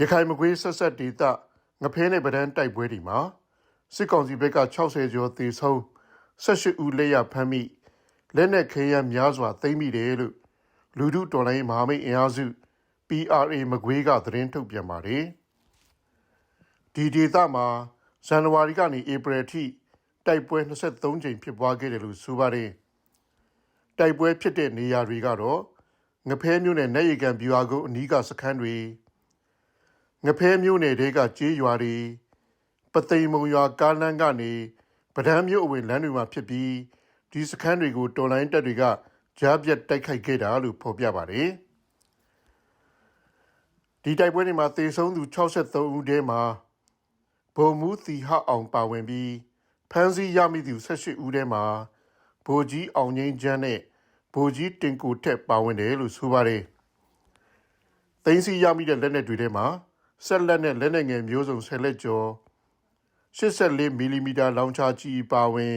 ရခိုင်မကွေးဆက်ဆက်ဒေသငဖဲနဲ့ဗဒန်းတိုက်ပွဲတွေမှာစစ်ကောင်စီဘက်က60ကျော်သေဆုံး18ဦးလက်ရဖမ်းမိလက်နက်ခဲယမ်းများစွာသိမ်းမိတယ်လို့လူထုတော်လိုင်းမဟာမိတ်အင်အားစု PRA မကွေးကသတင်းထုတ်ပြန်ပါတယ်ဒီဒေသမှာဇန်နဝါရီကနေဧပြီထိတိုက်ပွဲ23ကြိမ်ဖြစ်ပွားခဲ့တယ်လို့ဆိုပါတယ်တိုက်ပွဲဖြစ်တဲ့နေရာတွေကတော့ငဖဲမြို့နယ်နေရီကန်ဗျူဟာကုန်းအနီးကစခန်းတွေ ငဖဲမြို့နယ်တဲကကြေးရွာတွေပသိမ်မုံရွာကားလမ်းကနေပဒန်းမြို့အဝင်လမ်းတွေမှာဖြစ်ပြီးဒီစခန်းတွေကိုတော်လိုင်းတပ်တွေကကြားပြတ်တိုက်ခိုက်ခဲ့တာလို့ဖော်ပြပါတယ်ဒီတိုက်ပွဲတွေမှာသေဆုံးသူ63ဦးထဲမှာဗိုလ်မှူးသီဟအောင်ပါဝင်ပြီးဖမ်းဆီးရမိသူ18ဦးထဲမှာဗိုလ်ကြီးအောင်ငိမ့်ချမ်းနဲ့ဗိုလ်ကြီးတင်ကိုထက်ပါဝင်တယ်လို့ဆိုပါတယ်။သိန်းစီရမိတဲ့လက်နက်တွေထဲမှာ ဆက်လက်နဲ့လက်နက်ငယ်မျိုးစုံဆယ်လက်ကျော်84မီလီမီတာလောင်ချာကြီးပါဝင်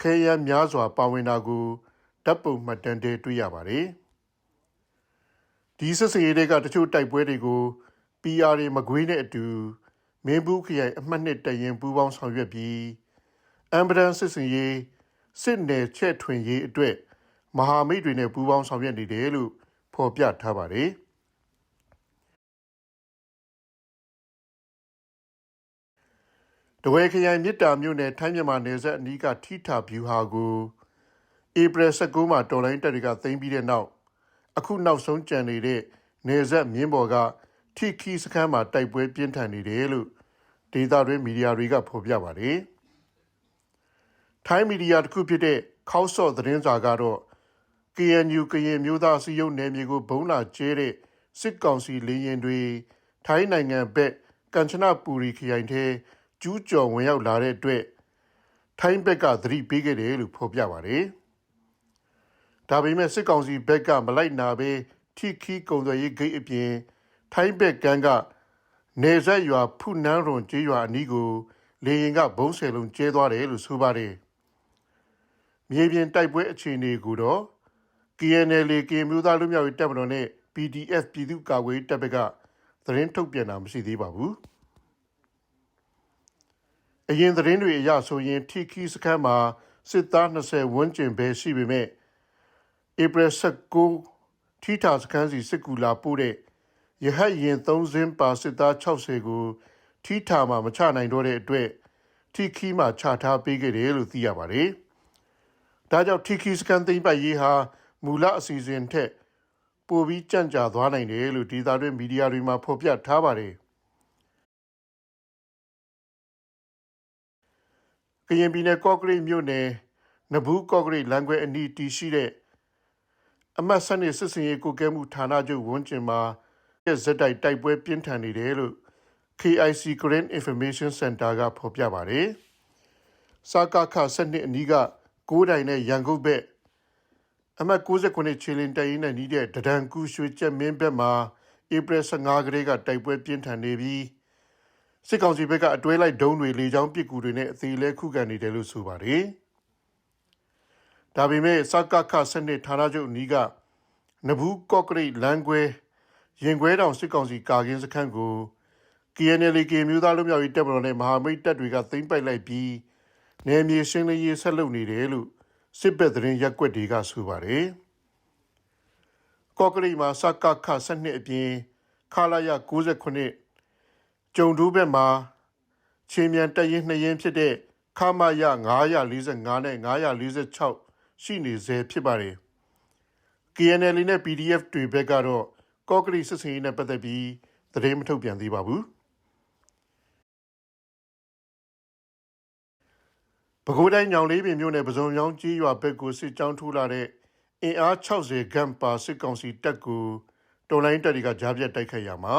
ခဲယမ်းများစွာပါဝင်တာကိုဓာတ်ပုံမှတ်တမ်းတွေတွေ့ရပါတယ်။ဒီစစ်စင်ရေးတွေကတချို့တိုက်ပွဲတွေကို PR တွေမကွေးနဲ့အတူမင်းဘူးခရိုင်အမှတ်နှစ်တရင်ပူးပေါင်းဆောင်ရွက်ပြီးအမ်ဘရန်စစ်စင်ရေးစစ်နယ်ချက်ထွင်ရေးအတွက်မဟာမိတ်တွေနဲ့ပူးပေါင်းဆောင်ရွက်နေတယ်လို့ဖော်ပြထားပါတယ် တဝဲခရိုင်မြစ်တာမြို့နယ်ထိုင်းမြန်မာနယ်စပ်အနီးကထိထာဗျူဟာကိုဧပြီ19မှာတော်လိုင်းတပ်တွေကသိမ်းပြီးတဲ့နောက်အခုနောက်ဆုံးကြံနေတဲ့နယ်စပ်မြင်းပေါ်ကထိခီစခန်းမှာတိုက်ပွဲပြင်းထန်နေတယ်လို့ဒေသတွင်းမီဒီယာတွေကဖော်ပြပါတယ်။ထိုင်းမီဒီယာတစ်ခုဖြစ်တဲ့ခောက်ဆော့သတင်းစာကတော့ KNU ကရင်မျိုးသားစီယုံနယ်မြေကိုဘုံလာကျဲတဲ့စစ်ကောင်စီလေရင်တွေထိုင်းနိုင်ငံဘက်ကမ်ချနပူရီခရိုင်ထဲ ကျူးကျော်ဝင်ရောက်လာတဲ့အတွက်ထိုင်းဘက်ကသတိပေးခဲ့တယ်လို့ဖော်ပြပါတယ်။ဒါပေမဲ့စစ်ကောင်စီဘက်ကမလိုက်နာဘဲထိခီကုံသွယ်ရေးဂိတ်အပြင် ထိုင်းဘက်ကန်းကနေဆက်ရွာဖုနန်းရွန်ကျေးရွာအနီးကိုလေရင်ကဘုံဆယ်လုံးကျဲသွားတယ်လို့ဆိုပါတယ်။မြေပြင်တိုက်ပွဲအခြေအနေကိုတော့ KNL ကမျိုးသားလူမျိုးရေးတပ်မတော်နဲ့ PDF ပြည်သူ့ကာကွယ်တပ်ဘက်ကသတင်းထုတ်ပြန်တာမရှိသေးပါဘူး။ အရင်သတင်းတွေအရဆိုရင်ထိခီစခန်းမှာစစ်သား20ဝန်းကျင်ပဲရှိပေမဲ့ဧပြီ19ထိထာစခန်းစီစစ်ကူလာပို့တဲ့ရဟတ်ရင်3စင်းပါစစ်သား60ကိုထိထာမှာမချနိုင်တော့တဲ့အတွက်ထိခီမှာချထားပေးခဲ့တယ်လို့သိရပါတယ်။ဒါကြောင့်ထိခီစကန်သိမ့်ပိုက်ရေးဟာမူလအစီအစဉ်ထက်ပိုပြီးကြန့်ကြာသွားနိုင်တယ်လို့ဒေသတွင်းမီဒီယာတွေမှာဖော်ပြထားပါတယ်။ ကရင်ပြည်နယ်ကော့ကရိတ်မြို့နယ်နဘူးကော့ကရိတ်လမ်းခွဲအနီးတည်ရှိတဲ့အမတ်စနစ်စစ်စင်ရေးကိုကဲမှုဌာနချုပ်ဝန်ကျင်မှာဇက်တိုက်တိုက်ပွဲပြင်းထန်နေတယ်လို့ KIC Korean Information Center ကဖော်ပြပါတယ်။စာကခစနစ်အနီးကကိုးတိုင်နဲ့ရန်ကုန်ဘက်အမှတ်69ချီလင်တိုင်နဲ့နီးတဲ့ဒဒန်ကူရွှေချက်မင်းဘက်မှာဧပြီ15ကလေးကတိုက်ပွဲပြင်းထန်နေပြီး စစ်ကောင်စီဘက်ကအတွဲလိုက်ဒုံးတွေလေကြောင်းပစ်ကူတွေနဲ့အသေးလဲခုခံနေတယ်လို့ဆိုပါတယ်။ဒါပေမဲ့စကခစနစ်ဌာနချုပ်အနီးကနဘူးကော့ကရိတ်လမ်းခွဲရင်ခွဲတောင်စစ်ကောင်စီကာကင်းစခန်းကို KNL ကမျိုးသားလူမျိုးရေးတပ်မတော်နဲ့မဟာမိတ်တပ်တွေကသိမ်းပိုက်လိုက်ပြီးနယ်မြေရှင်းလင်းရေးဆက်လုပ်နေတယ်လို့စစ်ဘက်သတင်းရက်ွက်တွေကဆိုပါတယ်။ကော့ကရိတ်မှာစကခစနစ်အပြင်ခလာရ69 ကျုံတူးဘက်မှာချင်းမြန်တရင်နှစ်ရင်ဖြစ်တဲ့ခမရ945နဲ့946ရှိနေစေဖြစ်ပါတယ်။ KNL နဲ့ PDF တွေဘက်ကတော့ကော့ကရိတ်စစ်စင်ရေးနဲ့ပတ်သက်ပြီးသတင်းမထုတ်ပြန်သေးပါဘူး။ပဲခူးတိုင်းညောင်လေးပင်မြို့နယ်ပစုံချောင်းကြီးရွာဘက်ကိုစစ်ကြောင်းထိုးလာတဲ့အင်အား60ခန့်ပါစစ်ကောင်စီတပ်ကိုတော်လိုင်းတပ်တွေကကြားပြတ်တိုက်ခိုက်ရမှာ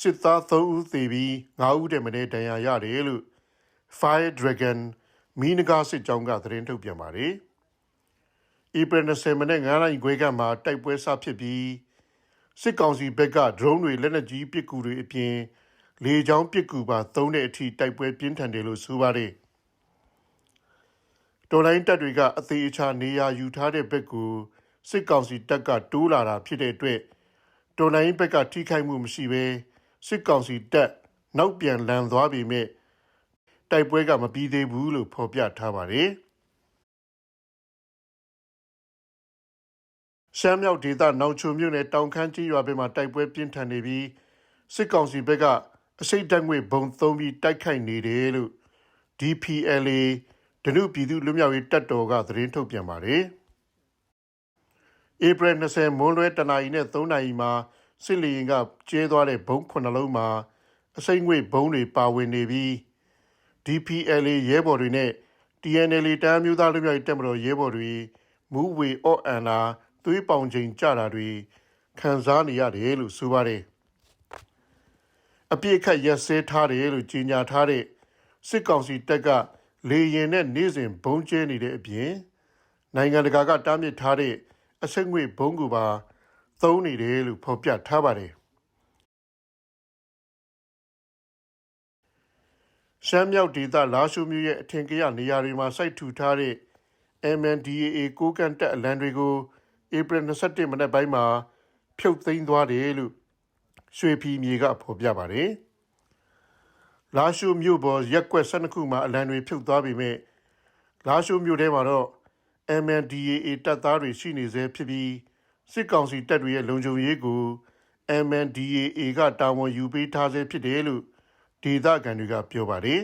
စစ်သား3ဦးသေပြီး9ဦးတည်းမင်းဒဏ်ရာရတယ်လို့ Fire Dragon မီနဂါစစ်ကြောင်းကသတင်းထုတ်ပြန်ပါတယ်။ဧပြီ20မိနစ်9နာရီခွဲကမှတိုက်ပွဲစဖြစ်ပြီးစစ်ကောင်စီဘက်ကဒရုန်းတွေလက်နက်ကြီးပစ်ကူတွေအပြင်လေကြောင်းပစ်ကူပါသုံးတဲ့အထိတိုက်ပွဲပြင်းထန်တယ်လို့ဆိုပါတယ်တော်လိုင်းတပ်တွေကအသေးအချာနေရာယူထားတဲ့ဘက်ကိုစစ်ကောင်စီတပ်ကတိုးလာတာဖြစ်တဲ့အတွက်တော်လိုင်းဘက်ကထိခိုက်မှုမရှိဘဲ စစ်ကောင်စီတပ်နောက်ပြန်လန်သွားပေမဲ့တိုက်ပွဲကမပြီးသေးဘူးလို့ဖော်ပြထားပါတယ်ရှမ်းမြောက်ဒေသနောင်ချုံမြို့နယ်တောင်ခမ်းကြီးရွာဘက်မှာတိုက်ပွဲပြင်းထန်နေပြီးစစ်ကောင်စီဘက်ကအစိတ်ဓာတ်ငွေဘုံသုံးပြီးတိုက်ခိုက်နေတယ်လို့ DPLA ဒနုပြည်သူလူမျိုးရေးတပ်တော်ကသတင်းထုတ်ပြန်ပါတယ်ဧပြီ20မွန်းလွဲတနာရီနဲ့3နာရီမှာ စစ်လီရင်ကကျဲသွားတဲ့ဘုံ9လုံးမှာအစိမ့်ငွေဘုံတွေပါဝင်နေပြီး DPLA ရဲဘော်တွေနဲ့ TNL တမ်းမျိုးသားလူမျိုးရေးတပ်မတော်ရဲဘော်တွေမူဝေအော့အန်လာသွေးပေါင်ချိန်ကြတာတွေခံစားနေရတယ်လို့ဆိုပါတယ်အပြစ်အခတ်ရက်စဲထားတယ်လို့ကြေညာထားတဲ့စစ်ကောင်စီတပ်ကလေရင်နဲ့နေ့စဉ်ဘုံကျဲနေတဲ့အပြင်နိုင်ငံတကာကတားမြစ်ထားတဲ့အစိမ့်ငွေဘုံကူပါ သုံးနေတယ်လို့ဖော်ပြထားပါတယ်ရှမ်းမြောက်ဒေသလာရှုမျိုးရဲ့အထင်ကရနေရာတွေမှာစိုက်ထူထားတဲ့ MNDAA ကိုကန်တက်အလံတွေကိုဧပြီ21မနက်ပိုင်းမှာ ဖြုတ်သိမ်းသွားတယ်လို့ရွှေဖီမြေကဖော်ပြပါတယ်။လာရှုမြို့ပေါ်ရက်ကွက်12ခုမှာအလံတွေဖြုတ်သွားပြီမဲ့လာရှုမြို့ထဲမှာတော့ MNDAA တပ်သားတွေရှိနေသေးဖြစ်ပြီး စစ်ကောင်စီတပ်တွေရဲ့လုံခြုံရေးကို MNDAA ကတာဝန်ယူပေးထားဆဲဖြစ်တယ်လို့ဒေသခံတွေကပြောပါတယ်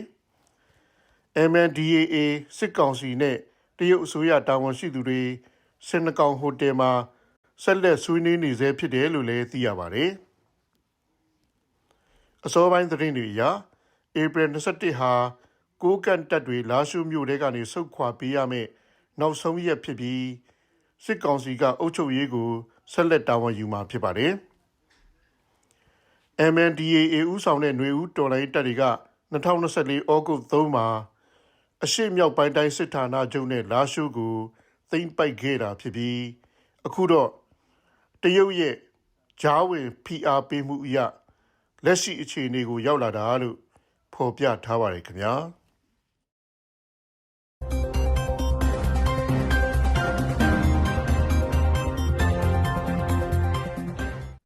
။ MNDAA စစ်ကောင်စီနဲ့တရုတ်အစိုးရတာဝန်ရှိသူတွေစင်နကောင်ဟိုတယ်မှာဆက်လက်ဆွေးနွေးနေဆဲဖြစ်တယ်လို့လည်းသိရပါတယ်။အစောပိုင်းသတင်းတွေအရဧပြီ21ဟာကိုးကန်တပ်တွေလာရှုမြို့တဲကနေဆုတ်ခွာပေးရမယ်နောက်ဆုံးရက်ဖြစ်ပြီး စစ်ကောင်စီကအုပ်ချုပ်ရေးကိုဆက်လက်တာဝန်ယူမှာဖြစ်ပါတယ်။ MNDAA ဦးဆောင်တဲ့ຫນွေဦးတော်လိုင်းတပ်တွေက2024ဩဂုတ်3မှာအရှိမြောက်ပိုင်းတိုင်းစစ်ဌာနချုပ်နဲ့လာရှုကိုသိမ့်ပိုက်ခဲ့တာဖြစ်ပြီးအခုတော့တရုတ်ရဲ့ဂျားဝင် PR ပေးမှုအရလက်ရှိအခြေအနေကိုရောက်လာတာလို့ဖော်ပြထားပါတယ်ခင်ဗျာ။